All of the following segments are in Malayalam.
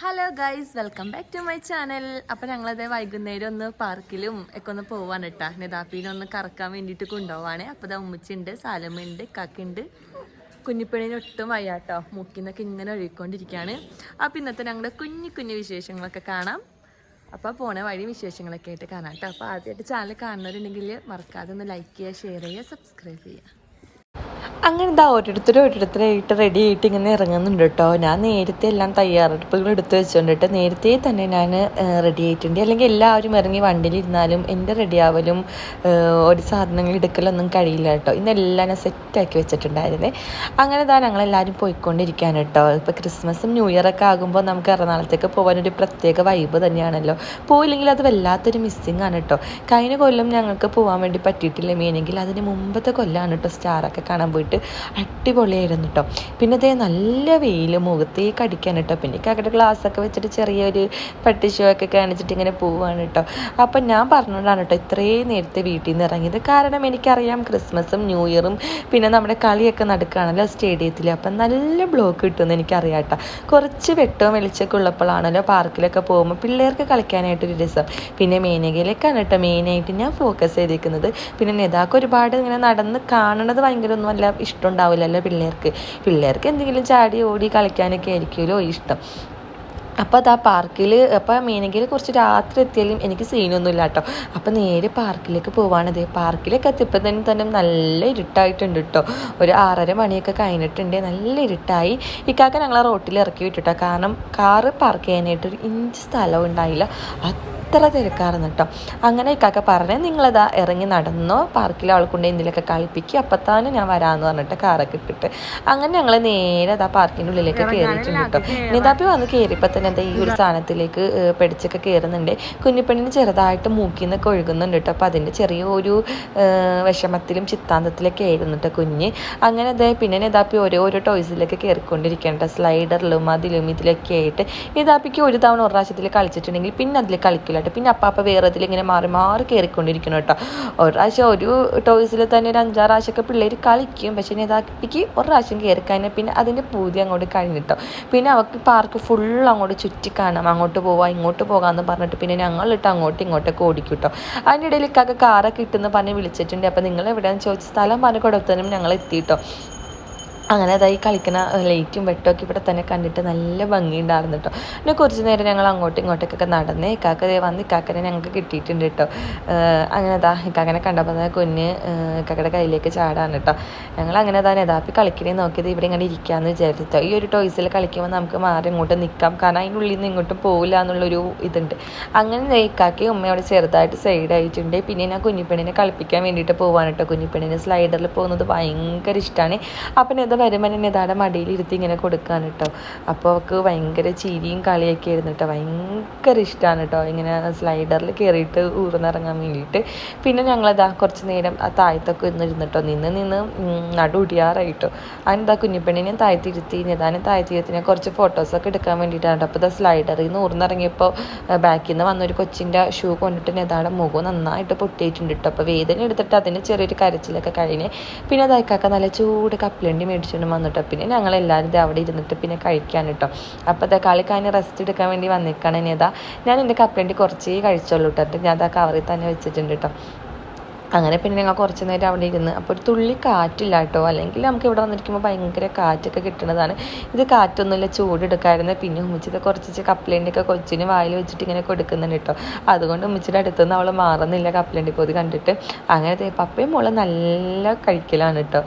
Hello guys welcome back to my channel അപ്പം ഞങ്ങളത് വൈകുന്നേരം ഒന്ന് പാർക്കിലും ഒക്കെ ഒന്ന് പോവാണ് കേട്ടാ നിതാപ്പീനെ ഒന്ന് കറക്കാൻ വേണ്ടിട്ട് കൊണ്ടുപോവാണ്. അപ്പോൾ ഇതാ ഉമ്മച്ചുണ്ട് സാലമുണ്ട് കാക്കുണ്ട് കുഞ്ഞിപ്പണിന് ഒട്ടും വയ്യാട്ടോ മുക്കിന്നൊക്കെ ഇങ്ങനെ ഒഴുകിക്കൊണ്ടിരിക്കുകയാണ് അപ്പം ഇന്നത്തെ ഞങ്ങളുടെ കുഞ്ഞു കുഞ്ഞു വിശേഷങ്ങളൊക്കെ കാണാം. അപ്പോൾ പോണ വഴി വിശേഷങ്ങളൊക്കെ ആയിട്ട് കാണാം കേട്ടോ അപ്പോൾ ആദ്യമായിട്ട് ചാനൽ കാണുന്നവരുണ്ടെങ്കിൽ മറക്കാതെ ഒന്ന് ലൈക്ക് ചെയ്യുക ഷെയർ ചെയ്യുക സബ്സ്ക്രൈബ് ചെയ്യുക. അങ്ങനെ ഇതാ ഓരോരുത്തർ ഓരോരുത്തരായിട്ട് റെഡി ആയിട്ട് ഇങ്ങനെ ഇറങ്ങുന്നുണ്ട് കേട്ടോ ഞാൻ നേരത്തെ എല്ലാം തയ്യാറെടുപ്പുകൾ എടുത്തു വെച്ചുകൊണ്ടിട്ട് നേരത്തെ തന്നെ ഞാൻ റെഡി ആയിട്ടുണ്ട്. അല്ലെങ്കിൽ എല്ലാവരും ഇറങ്ങി വണ്ടിയിലിരുന്നാലും എന്റെ റെഡി ആവലും ഒരു സാധനങ്ങൾ എടുക്കലൊന്നും കഴിയില്ല കേട്ടോ ഇന്നെല്ലാം ഞാൻ സെറ്റാക്കി വെച്ചിട്ടുണ്ടായിരുന്നേ. അങ്ങനെ ഇതാ ഞങ്ങളെല്ലാവരും പോയിക്കൊണ്ടിരിക്കുകയാണ് കേട്ടോ ഇപ്പോൾ ക്രിസ്മസും ന്യൂ ഇയറൊക്കെ ആകുമ്പോൾ നമുക്ക് എറണാകുളത്തേക്ക് പോകാനൊരു പ്രത്യേക വൈബ് തന്നെയാണല്ലോ. പോയില്ലെങ്കിൽ അത് വല്ലാത്തൊരു മിസ്സിങ് ആണ് കേട്ടോ കഴിഞ്ഞ കൊല്ലം ഞങ്ങൾക്ക് പോകാൻ വേണ്ടി പറ്റിയിട്ടില്ല. മീനെങ്കിൽ അതിന് മുമ്പത്തെ കൊല്ലമാണ് കേട്ടോ സ്റ്റാറൊക്കെ കാണാൻ പോയിട്ട് അടിപൊളിയായിരുന്നു കേട്ടോ പിന്നെ അതേ നല്ല വെയിൽ മുഖത്തേക്ക് അടിക്കാൻ കേട്ടോ പിന്നെ കാക്കയുടെ ഗ്ലാസ്സൊക്കെ വെച്ചിട്ട് ചെറിയൊരു പട്ടി ഷോ ഒക്കെ കാണിച്ചിട്ട് ഇങ്ങനെ പോവാണ് കേട്ടോ അപ്പം ഞാൻ പറഞ്ഞുകൊണ്ടാണ് കേട്ടോ ഇത്രയും നേരത്തെ വീട്ടിൽ നിന്ന് ഇറങ്ങിയത്. കാരണം എനിക്കറിയാം ക്രിസ്മസും ന്യൂ ഇയറും പിന്നെ നമ്മുടെ കളിയൊക്കെ നടക്കുകയാണല്ലോ സ്റ്റേഡിയത്തിൽ അപ്പം നല്ല ബ്ലോക്ക് കിട്ടുമെന്ന് എനിക്കറിയാം കേട്ടോ കുറച്ച് വെട്ടവും വെളിച്ചൊക്കെ ഉള്ളപ്പോഴാണല്ലോ പാർക്കിലൊക്കെ പോകുമ്പോൾ പിള്ളേർക്ക് കളിക്കാനായിട്ടൊരു രസം. പിന്നെ മേനകയിലേക്കാണ് കേട്ടോ മെയിനായിട്ട് ഞാൻ ഫോക്കസ് ചെയ്തിരിക്കുന്നത് പിന്നെ നെതാക്ക് ഒരുപാട് ഇങ്ങനെ നടന്ന് കാണണത് ഭയങ്കര ഒന്നും അല്ല ഇഷ്ടം ഉണ്ടാവില്ലല്ലോ പിള്ളേർക്ക്. പിള്ളേർക്ക് എന്തെങ്കിലും ചാടി ഓടി കളിക്കാനൊക്കെ ആയിരിക്കുമല്ലോ ഇഷ്ടം. അപ്പോൾ അത് ആ പാർക്കിൽ അപ്പോൾ മീനെങ്കിൽ കുറച്ച് രാത്രി എത്തിയാലും എനിക്ക് സീനൊന്നുമില്ല കേട്ടോ. അപ്പോൾ നേരെ പാർക്കിലേക്ക് പോവാണത് പാർക്കിലേക്ക് എത്തിയപ്പോൾ തന്നെ തന്നെ നല്ല ഇരുട്ടായിട്ടുണ്ട് കേട്ടോ. ഒരു ആറര മണിയൊക്കെ കഴിഞ്ഞിട്ടുണ്ട്. നല്ല ഇരുട്ടായി. ഇക്കാക്ക ഞങ്ങളെ റോട്ടിൽ ഇറക്കി വിട്ടിട്ടോ. കാരണം കാറ് പാർക്ക് ചെയ്യാനായിട്ട് ഒരു ഇഞ്ച് സ്ഥലവും ഉണ്ടായില്ല. അത്ര തിരക്കാർന്ന് കേട്ടോ അങ്ങനെ ഇക്കാക്ക പറഞ്ഞ് നിങ്ങളിതാ ഇറങ്ങി നടന്നോ? പാർക്കിൽ ആൾക്കൊണ്ട് എന്തിലൊക്കെ കളിപ്പിക്കുക അപ്പത്താനും ഞാൻ വരാന്ന് പറഞ്ഞിട്ട് കാറൊക്കെ ഇട്ടിട്ട്. അങ്ങനെ ഞങ്ങൾ നേരെ അതാ പാർക്കിന്റെ ഉള്ളിലേക്ക് കയറിയിട്ടുണ്ട് കേട്ടോ നിതാപ്പി വന്ന് കയറിയപ്പോൾ തന്നെ എന്താ ഈ ഒരു സ്ഥാനത്തിലേക്ക് പിടിച്ചൊക്കെ കയറുന്നുണ്ട് കുഞ്ഞിപ്പെണ്ണിന് ചെറുതായിട്ട് മൂക്കിൽ നിന്നൊക്കെ ഒഴുകുന്നുണ്ട് കേട്ടോ അപ്പോൾ അതിന്റെ ചെറിയൊരു ഒരു വിഷമത്തിലും ചിത്താന്തത്തിലൊക്കെ ആയിരുന്നു കേട്ടോ കുഞ്ഞ്. അങ്ങനെ അതെ പിന്നെ നിതാപ്പി ഓരോ ഓരോ ടോയ്സിലേക്ക് കയറിക്കൊണ്ടിരിക്കേണ്ട സ്ലൈഡറിലും അതിലും ഇതിലൊക്കെ ആയിട്ട്. നിതാപ്പിക്ക് ഒരു തവണ ഒരു പ്രാവശ്യത്തിൽ കളിച്ചിട്ടുണ്ടെങ്കിൽ പിന്നെ അതിൽ കളിക്കില്ല കേട്ടോ പിന്നെ അപ്പാപ്പ വേറെ ഇങ്ങനെ മാറി മാറി കയറിക്കൊണ്ടിരിക്കണം കേട്ടോ. ഒരു പ്രാവശ്യം ഒരു ടോയ്സിൽ തന്നെ ഒരു അഞ്ചാറ് പ്രാവശ്യമൊക്കെ പിള്ളേർ കളിക്കും. പക്ഷേ നിതാപ്പിക്ക് ഒരു പ്രാവശ്യം കയറി കഴിഞ്ഞാൽ പിന്നെ അതിന്റെ പൂതി അങ്ങോട്ട് കഴിഞ്ഞിട്ടോ. പിന്നെ അവർക്ക് പാർക്ക് ഫുൾ അങ്ങോട്ട് ചുറ്റി കാണാം. അങ്ങോട്ട് പോവാം ഇങ്ങോട്ട് പോകാമെന്ന് പറഞ്ഞിട്ട് പിന്നെ ഞങ്ങളിട്ട് അങ്ങോട്ടും ഇങ്ങോട്ടൊക്കെ ഓടിക്കും കേട്ടോ. അതിന്റെ ഇടയിൽ ഇക്കാക്ക് കാറൊക്കെ ഇട്ടെന്ന് പറഞ്ഞ് വിളിച്ചിട്ടുണ്ട്. അപ്പോൾ നിങ്ങൾ എവിടെയാണെന്ന് ചോദിച്ച സ്ഥലം പറഞ്ഞ് കൊടുത്തതിനും ഞങ്ങൾ എത്തിയിട്ടോ അങ്ങനെ അതായി കളിക്കുന്ന ലൈറ്റും വെട്ടമൊക്കെ ഇവിടെ തന്നെ കണ്ടിട്ട് നല്ല ഭംഗിയുണ്ടായിരുന്നു കേട്ടോ പിന്നെ കുറച്ച് നേരം ഞങ്ങൾ അങ്ങോട്ടും ഇങ്ങോട്ടൊക്കെ നടന്ന് ഇക്കാക്ക വന്ന് ഇക്കാക്കനെ ഞങ്ങൾക്ക് കിട്ടിയിട്ടുണ്ട് കേട്ടോ അങ്ങനെ അതാ ഇക്കാക്കനെ കണ്ടപ്പോൾ തന്നെ കുഞ്ഞ് ഇക്കാക്കയുടെ കയ്യിലേക്ക് ചാടാണ് കേട്ടോ ഞങ്ങൾ അങ്ങനെ തന്നെ നെതാപ്പി കളിക്കണേ നോക്കിയത് ഇവിടെ ഇങ്ങനെ ഇരിക്കാമെന്ന് വിചാരിച്ചിട്ടോ ഈ ഒരു ടോയ്സിൽ കളിക്കുമ്പോൾ നമുക്ക് മാറി ഇങ്ങോട്ട് നിൽക്കാം കാരണം അതിന്റെ ഉള്ളിൽ നിന്ന് ഇങ്ങോട്ടും പോകില്ല എന്നുള്ളൊരു ഇതുണ്ട്. അങ്ങനെ ഇക്കാക്കി ഉമ്മയോട് ചെറുതായിട്ട് സൈഡ് ആയിട്ടുണ്ട്. പിന്നെ ഞാൻ കുഞ്ഞിപ്പെണ്ണിനെ കളിപ്പിക്കാൻ വേണ്ടിയിട്ട് കേട്ടോ കുഞ്ഞിപ്പെണ്ണിന് സ്ലൈഡറിൽ പോകുന്നത് ഭയങ്കര ഇഷ്ടമാണ് അപ്പം നെത വരുമ്പോൾ തന്നെ ഇതാടെ മടിയിലിരുത്തി ഇങ്ങനെ കൊടുക്കാൻ കേട്ടോ അപ്പോൾ അവൾക്ക് ഭയങ്കര ചിരിയും കളിയൊക്കെ ആയിരുന്നു കേട്ടോ ഭയങ്കര ഇഷ്ടമാണ് കേട്ടോ ഇങ്ങനെ സ്ലൈഡറിൽ കയറിയിട്ട് ഊർന്നിറങ്ങാൻ വേണ്ടിയിട്ട്. പിന്നെ ഞങ്ങളതാ കുറച്ച് നേരം ആ താഴത്തൊക്കെ ഇരുന്നിട്ടോ നിന്ന് നിന്ന് നടുടിയാറായിട്ടോ അതിനെന്താ കുഞ്ഞിപ്പെണ്ണിനെ താഴ്ത്തിരുത്തി നെതാനെ താഴ്ത്തിരുത്തി ഞാൻ കുറച്ച് ഫോട്ടോസൊക്കെ എടുക്കാൻ വേണ്ടിയിട്ടാണ് കേട്ടോ അപ്പോൾ ഇതാ സ്ലൈഡറിൽ നിന്ന് ഊർന്നിറങ്ങിയപ്പോൾ ബാക്കിൽ നിന്ന് വന്നൊരു കൊച്ചിന്റെ ഷൂ കൊണ്ടിട്ട് നിതാടെ മുഖം നന്നായിട്ട് പൊട്ടിയിട്ടുണ്ട് കേട്ടോ അപ്പോൾ വേദന എടുത്തിട്ട് അതിന് ചെറിയൊരു കരച്ചിലൊക്കെ കഴിഞ്ഞ് പിന്നെ അതായിക്കാക്ക നല്ല ചൂട് കപ്പലണ്ടി മേടിച്ചുകൊണ്ട് വന്നിട്ടോ. പിന്നെ ഞങ്ങൾ എല്ലാവരും അവിടെ ഇരുന്നിട്ട് പിന്നെ കഴിക്കാൻ കേട്ടോ. അപ്പോൾ അതാ കളിക്കാന് റെസ്റ്റ് എടുക്കാൻ വേണ്ടി വന്നേക്കാണ് ഇനി അതാ ഞാൻ എന്റെ കപ്പലണ്ടി കുറച്ചേ കഴിച്ചോളൂ കേട്ടോ. ഞാൻ അതാ കവറിൽ തന്നെ വെച്ചിട്ടുണ്ട് കേട്ടോ. അങ്ങനെ പിന്നെ ഞങ്ങൾ കുറച്ച് നേരം അവിടെ ഇരുന്ന് അപ്പോൾ ഒരു തുള്ളി കാറ്റില്ല കേട്ടോ. അല്ലെങ്കിൽ നമുക്ക് ഇവിടെ വന്നിരിക്കുമ്പോൾ ഭയങ്കര കാറ്റൊക്കെ കിട്ടുന്നതാണ്. ഇത് കാറ്റൊന്നുമില്ല ചൂടെടുക്കായിരുന്നു. പിന്നെ ഉമ്മച്ചിത് കുറച്ച് കപ്പലണ്ടിയൊക്കെ കൊച്ചിന് വായിൽ വെച്ചിട്ട് ഇങ്ങനെ കൊടുക്കുന്നുണ്ട് കേട്ടോ. അതുകൊണ്ട് ഉമ്മച്ചിയുടെ അടുത്തുനിന്ന് അവൾ മാറുന്നില്ല കപ്പലണ്ടി പൊതി കണ്ടിട്ട്. അങ്ങനെ പപ്പയും മോളെ നല്ല കഴിക്കലാണ് കേട്ടോ.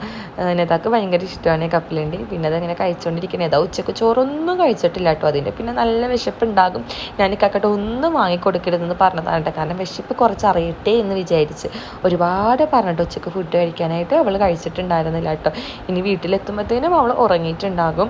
നെതാക്ക് ഭയങ്കര ഇഷ്ടമാണ് കപ്പലണ്ടി പിന്നെ അതങ്ങനെ കഴിച്ചുകൊണ്ടിരിക്കുന്നത് ഏതാ ഉച്ചയ്ക്ക് ചോറൊന്നും കഴിച്ചിട്ടില്ല കേട്ടോ അതിന്റെ. പിന്നെ നല്ല വിശപ്പുണ്ടാകും. ഞാൻ ഇക്കാക്കട്ടെ ഒന്നും വാങ്ങിക്കൊടുക്കരുതെന്ന് പറഞ്ഞതാണ് കേട്ടോ. കാരണം വിശപ്പ് കുറച്ച് അറിയട്ടെ എന്ന് വിചാരിച്ച്. ഒരുപാട് പറഞ്ഞിട്ട് ഉച്ചയ്ക്ക് ഫുഡ് കഴിക്കാനായിട്ട് അവൾ കഴിച്ചിട്ടുണ്ടായിരുന്നില്ല കേട്ടോ. ഇനി വീട്ടിലെത്തുമ്പോഴത്തേനും അവൾ ഉറങ്ങിയിട്ടുണ്ടാകും.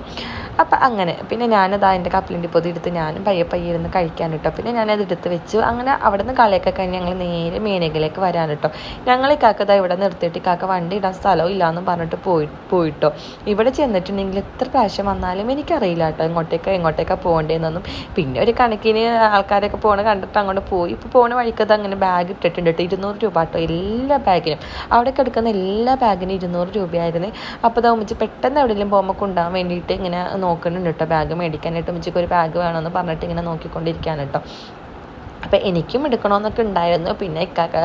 അപ്പം അങ്ങനെ പിന്നെ ഞാനത് അതിന്റെ കപ്പലിന്റെ പൊതി എടുത്ത് ഞാനും പയ്യെ പയ്യെ ഇരുന്ന് കഴിക്കാൻ കേട്ടോ പിന്നെ ഞാനത് എടുത്ത് വെച്ചു. അങ്ങനെ അവിടെ നിന്ന് കളിയൊക്കെ കഴിഞ്ഞ് ഞങ്ങൾ നേരെ മീനകയിലേക്ക് വരാൻ കേട്ടോ ഞങ്ങൾ ഈ കാക്കത ഇവിടെ നിർത്തിയിട്ട് കാക്ക വണ്ടി ഇടാൻ സ്ഥലവും ഇല്ലയെന്നും പറഞ്ഞിട്ട് പോയി പോയിട്ടോ. ഇവിടെ ചെന്നിട്ടുണ്ടെങ്കിൽ എത്ര പ്രാവശ്യം വന്നാലും എനിക്കറിയില്ല കേട്ടോ ഇങ്ങോട്ടേക്ക് എങ്ങോട്ടേക്കോ പോകേണ്ടതെന്നൊന്നും. പിന്നെ ഒരു കണക്കിന് ആൾക്കാരൊക്കെ പോണ കണ്ടിട്ട് അങ്ങോട്ട് പോയി. ഇപ്പോൾ പോണ വഴിക്കത് അങ്ങനെ ബാഗ് ഇട്ടിട്ടുണ്ട് കേട്ടോ ഇരുന്നൂറ് രൂപ കേട്ടോ എല്ലാ ബാഗിനും അവിടെ കിടക്കുന്ന എല്ലാ ബാഗിനും ഇരുന്നൂറ് രൂപയായിരുന്നു. അപ്പോൾ ഇതാ പെട്ടെന്ന് എവിടെയെങ്കിലും പോകുമ്പോൾ കൊണ്ടുപോകാൻ വേണ്ടിയിട്ട് ഇങ്ങനെ നോക്കുന്നുണ്ട് കേട്ടോ. ബാഗ് മേടിക്കാനായിട്ട് ഉമ്മച്ചിക്ക് ഒരു ബാഗ് വേണമെന്ന് പറഞ്ഞിട്ട് ഇങ്ങനെ നോക്കിക്കൊണ്ടിരിക്കുകയാണ് കേട്ടോ. അപ്പം എനിക്കും എടുക്കണമെന്നൊക്കെ ഉണ്ടായിരുന്നു. പിന്നെ ഇക്കാക്ക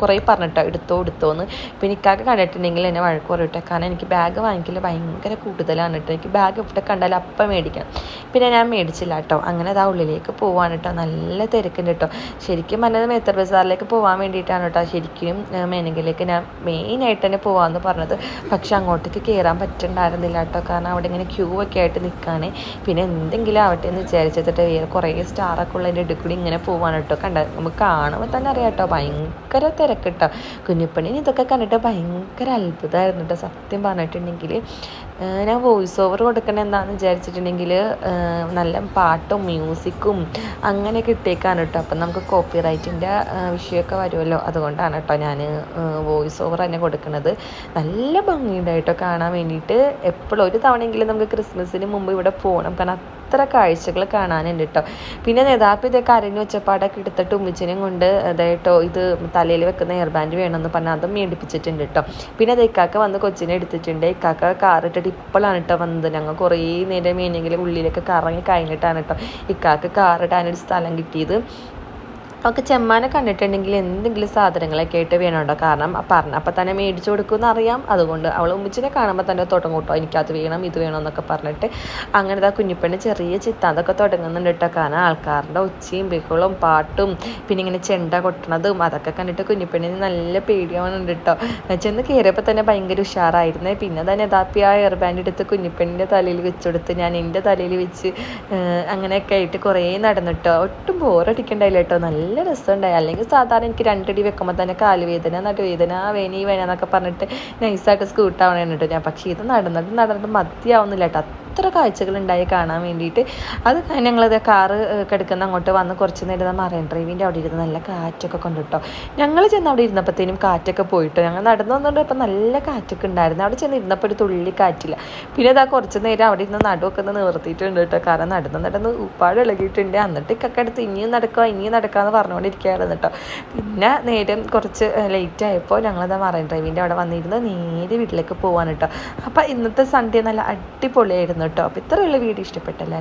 കുറേ പറഞ്ഞിട്ടോ എടുത്തോ എടുത്തോ എന്ന് പിന്നെ ഇക്കാക്ക കണ്ടിട്ടുണ്ടെങ്കിൽ എന്നെ വഴക്ക് പറയട്ടെ കാരണം എനിക്ക് ബാഗ് വാങ്ങിക്കൽ ഭയങ്കര കൂടുതലാണ് കേട്ടോ എനിക്ക് ബാഗ് ഇവിടെ കണ്ടാൽ അപ്പം മേടിക്കണം. പിന്നെ ഞാൻ മേടിച്ചില്ല കേട്ടോ അങ്ങനെ അതാ ഉള്ളിലേക്ക് പോവാണ് കേട്ടോ നല്ല തിരക്കുണ്ട് കേട്ടോ ശരിക്കും പറഞ്ഞത് മേത്തർ ബസാറിലേക്ക് പോകാൻ വേണ്ടിയിട്ടാണ് കേട്ടോ ശരിക്കും മേനങ്കിലേക്ക് ഞാൻ മെയിനായിട്ട് തന്നെ പോകാമെന്ന് പറഞ്ഞത്. പക്ഷെ അങ്ങോട്ടേക്ക് കയറാൻ പറ്റണ്ടായിരുന്നില്ല കേട്ടോ കാരണം അവിടെ ഇങ്ങനെ ക്യൂ ഒക്കെ ആയിട്ട് നിൽക്കുകയാണ് പിന്നെ എന്തെങ്കിലും ആവട്ടെ എന്ന് വിചാരിച്ചിട്ട് വേറെ കുറേ സ്റ്റാറൊക്കെ ഉള്ളതിന്റെ ഇടയിൽ കൂടി ഇങ്ങനെ പോവാണ് കേട്ടോ. കണ്ട നമുക്ക് കാണുമ്പോൾ തന്നെ അറിയാം കേട്ടോ ഭയങ്കര തിരക്ക് കേട്ടോ കുഞ്ഞിപ്പണി ഇതൊക്കെ കണ്ടിട്ട് ഭയങ്കര അത്ഭുതമായിരുന്നു കേട്ടോ സത്യം പറഞ്ഞിട്ടുണ്ടെങ്കിൽ ഞാൻ വോയിസ് ഓവർ കൊടുക്കണത് എന്താണെന്ന് വിചാരിച്ചിട്ടുണ്ടെങ്കിൽ നല്ല പാട്ടും മ്യൂസിക്കും അങ്ങനെ ഇട്ടേക്കാണ് കേട്ടോ. അപ്പം നമുക്ക് കോപ്പി റൈറ്റിന്റെ വിഷയമൊക്കെ വരുമല്ലോ. അതുകൊണ്ടാണ് കേട്ടോ ഞാൻ വോയിസ് ഓവർ തന്നെ കൊടുക്കുന്നത് നല്ല ഭംഗിയുണ്ടായിട്ടോ കാണാൻ വേണ്ടിയിട്ട്. എപ്പോഴും ഒരു തവണയെങ്കിലും നമുക്ക് ക്രിസ്മസിന് മുമ്പ് ഇവിടെ പോകണം കാരണം അത്ര കാഴ്ചകൾ കാണാനുണ്ട് കേട്ടോ പിന്നെ നേതാപ്പ് ഇതൊക്കെ അരഞ്ഞു വെച്ചപ്പാടൊക്കെ എടുത്തിട്ട് ഉമ്മിച്ചിനെയും കൊണ്ട് അതായിട്ടോ ഇത് തലയിൽ വെക്കുന്ന എയർ ബാൻഡ് വേണമെന്ന് പറഞ്ഞാൽ അതും മേടിപ്പിച്ചിട്ടുണ്ട് കേട്ടോ പിന്നെ അത് ഇക്കാക്ക വന്ന് കൊച്ചിനെ എടുത്തിട്ടുണ്ട്. ഇക്കാക്ക കാറിട്ടിട്ട് ഇപ്പോഴാണ് കേട്ടോ വന്നത്. ഞങ്ങൾ കുറേ നേരം മീനെങ്കിലും ഉള്ളിലൊക്കെ കറങ്ങി കഴിഞ്ഞിട്ടാണ് കേട്ടോ ഇക്കാക്ക് കാർ ഇടാനൊരു സ്ഥലം കിട്ടിയത്. ഒക്കെ ചെമ്മാനെ കണ്ടിട്ടുണ്ടെങ്കിൽ എന്തെങ്കിലും സാധനങ്ങളൊക്കെ ആയിട്ട് വേണമുണ്ടോ കാരണം പറഞ്ഞ അപ്പം തന്നെ മേടിച്ചു കൊടുക്കുമെന്ന് അറിയാം അതുകൊണ്ട് അവൾ ഉമ്മച്ചിനെ കാണുമ്പോൾ തന്നെ തുടങ്ങും കേട്ടോ. എനിക്കത് വേണം ഇത് വേണം എന്നൊക്കെ പറഞ്ഞിട്ട് അങ്ങനെ ആ കുഞ്ഞിപ്പെണ്ണ് ചെറിയ ചിത്താന്തൊക്കെ തുടങ്ങുന്നുണ്ട് കേട്ടോ. കാരണം ആൾക്കാരുടെ ഒച്ചയും ബഹളവും പാട്ടും പിന്നെ ഇങ്ങനെ ചെണ്ട കൊട്ടണതും അതൊക്കെ കണ്ടിട്ട് കുഞ്ഞിപ്പെണ്ണിന് നല്ല പേടിയാവുന്നുണ്ട് കേട്ടോ. ചെന്ന് കയറിയപ്പോൾ തന്നെ ഭയങ്കര ഉഷാറായിരുന്നേ. പിന്നെ തന്നെ യഥാപ്പി ആ എയർ ബാൻഡ് എടുത്ത് കുഞ്ഞിപ്പെണ്ണിന്റെ തലയിൽ വെച്ചെടുത്ത് ഞാൻ എന്റെ തലയിൽ വെച്ച് അങ്ങനെയൊക്കെ ആയിട്ട് കുറേ നടന്നിട്ടോ ഒട്ടും ബോറടിക്കണ്ടായില്ല കേട്ടോ. നല്ല നല്ല രസമുണ്ടായി. അല്ലെങ്കിൽ സാധാരണ എനിക്ക് രണ്ടടി വെക്കുമ്പോൾ തന്നെ കാലുവേദന നടുവേദന വേനി വേന എന്നൊക്കെ പറഞ്ഞിട്ട് നൈസായിട്ട് സ്കൂട്ടാവണേ കേട്ടോ ഞാൻ. പക്ഷേ ഇത് നടന്നിട്ട് നടന്നിട്ട് മതിയാവുന്നില്ല കേട്ടോ. അത്ര കാഴ്ചകൾ ഉണ്ടായി കാണാൻ വേണ്ടിയിട്ട്. അത് ഞങ്ങളത് കാറ് കിടക്കുന്ന അങ്ങോട്ട് വന്ന് കുറച്ച് നേരം മറൈൻ ഡ്രൈവിന്റെ അവിടെ ഇരുന്ന് നല്ല കാറ്റൊക്കെ കൊണ്ടിട്ടോ ഞങ്ങൾ ചെന്ന് അവിടെ ഇരുന്നപ്പോഴത്തേനും കാറ്റൊക്കെ പോയിട്ടോ. ഞങ്ങൾ നടന്നു അപ്പം നല്ല കാറ്റൊക്കെ ഉണ്ടായിരുന്നു. അവിടെ ചെന്ന് ഇരുന്നപ്പോൾ ഒരു തുള്ളി കാറ്റില്ല. പിന്നെ ഇതാ കുറച്ച് നേരം അവിടെ ഇരുന്ന് നടുവൊക്കെ ഒന്ന് നിവർത്തിയിട്ടുണ്ട് കേട്ടോ കാരണം നടന്ന് നടന്ന് ഉപ്പാട് ഇളകിയിട്ടുണ്ട്. എന്നിട്ട് ഇക്കൊക്കെ അടുത്ത് ഇനിയും നടക്കുക ഇനിയും നടക്കാമെന്ന് പറഞ്ഞുകൊണ്ടിരിക്കുകയായിരുന്നു കേട്ടോ പിന്നെ നേരം കുറച്ച് ലേറ്റ് ആയപ്പോൾ ഞങ്ങളത് മറൈൻ ഡ്രൈവിന്റെ അവിടെ വന്നിരുന്ന് നേരെ വീട്ടിലേക്ക് പോകാൻ കേട്ടോ അപ്പോൾ ഇന്നത്തെ സൺഡേ നല്ല അടിപൊളിയായിരുന്നു കേട്ടോ. അപ്പോൾ ഇത്രയുള്ള വീഡിയോ ഇഷ്ടപ്പെട്ടല്ലേ